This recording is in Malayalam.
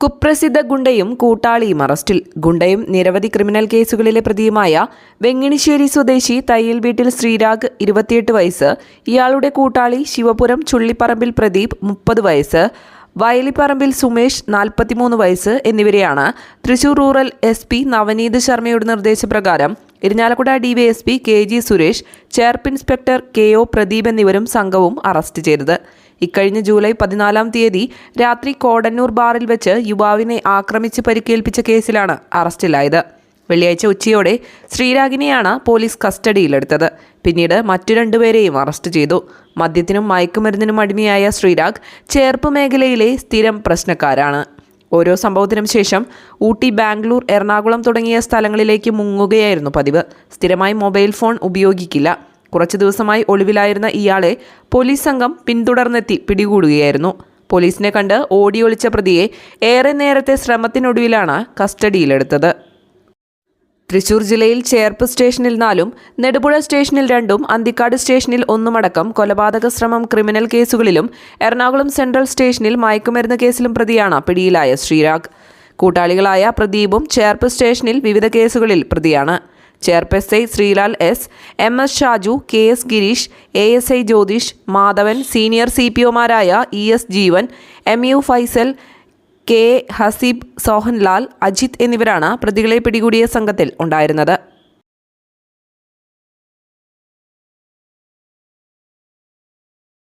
കുപ്രസിദ്ധ ഗുണ്ടയും കൂട്ടാളിയും അറസ്റ്റിൽ. ഗുണ്ടയും നിരവധി ക്രിമിനൽ കേസുകളിലെ പ്രതിയുമായ വെങ്ങിണിശ്ശേരി സ്വദേശി തയ്യൽ വീട്ടിൽ ശ്രീരാഗ് ഇരുപത്തിയെട്ട് വയസ്സ് ഇയാളുടെ കൂട്ടാളി ശിവപുരം ചുള്ളിപ്പറമ്പിൽ പ്രദീപ് മുപ്പത് വയസ്സ് വയലിപ്പറമ്പിൽ സുമേഷ് നാൽപ്പത്തിമൂന്ന് വയസ്സ് എന്നിവരെയാണ് Thrissur rural S P Navneeth ശർമ്മയുടെ നിർദ്ദേശപ്രകാരം Irinjalakuda DYSP K G Suresh Cherpu inspector K O Pradeep എന്നിവരും സംഘവും അറസ്റ്റ് ചെയ്തത്. ഇക്കഴിഞ്ഞ ജൂലൈ പതിനാലാം തീയതി രാത്രി കോടന്നൂർ ബാറിൽ വെച്ച് യുവാവിനെ ആക്രമിച്ച് പരിക്കേൽപ്പിച്ച കേസിലാണ് അറസ്റ്റിലായത്. വെള്ളിയാഴ്ച ഉച്ചയോടെ ശ്രീരാഗിനെയാണ് പോലീസ് കസ്റ്റഡിയിലെടുത്തത്. പിന്നീട് മറ്റു രണ്ടുപേരെയും അറസ്റ്റ് ചെയ്തു. മദ്യത്തിനും മയക്കുമരുന്നിനും അടിമയായ ശ്രീരാഗ് ചേർപ്പ് മേഖലയിലെ സ്ഥിരം പ്രശ്നക്കാരാണ്. ഓരോ സംഭവത്തിനും ശേഷം ഊട്ടി ബാംഗ്ലൂർ എറണാകുളം തുടങ്ങിയ സ്ഥലങ്ങളിലേക്ക് മുങ്ങുകയായിരുന്നു പതിവ്. സ്ഥിരമായി മൊബൈൽ ഫോൺ ഉപയോഗിക്കില്ല. കുറച്ചു ദിവസമായി ഒളിവിലായിരുന്ന ഇയാളെ പോലീസ് സംഘം പിന്തുടർന്നെത്തി പിടികൂടുകയായിരുന്നു. പോലീസിനെ കണ്ട് ഓടിയൊളിച്ച പ്രതിയെ ഏറെ നേരത്തെ ശ്രമത്തിനൊടുവിലാണ് കസ്റ്റഡിയിലെടുത്തത്. തൃശൂർ ജില്ലയിൽ ചേർപ്പ് സ്റ്റേഷനിൽ നാലും നെടുപുഴ സ്റ്റേഷനിൽ രണ്ടും അന്തിക്കാട് സ്റ്റേഷനിൽ ഒന്നുമടക്കം കൊലപാതക ശ്രമം ക്രിമിനൽ കേസുകളിലും എറണാകുളം സെൻട്രൽ സ്റ്റേഷനിൽ മയക്കുമരുന്ന് കേസിലും പ്രതിയാണ് പിടിയിലായ ശ്രീരാഗ്. കൂട്ടാളികളായ പ്രദീപും ചേർപ്പ് സ്റ്റേഷനിൽ വിവിധ കേസുകളിൽ പ്രതിയാണ്. Cherpu S I Sreelal S M S Shaju K S Gireesh A S I Jyothish Madhavan senior C P ഒമാരായ E S Jeevan M U Faisal K. Haseeb Sohanlal Ajith എന്നിവരാണ് പ്രതികളെ പിടികൂടിയ സംഘത്തിൽ ഉണ്ടായിരുന്നത്.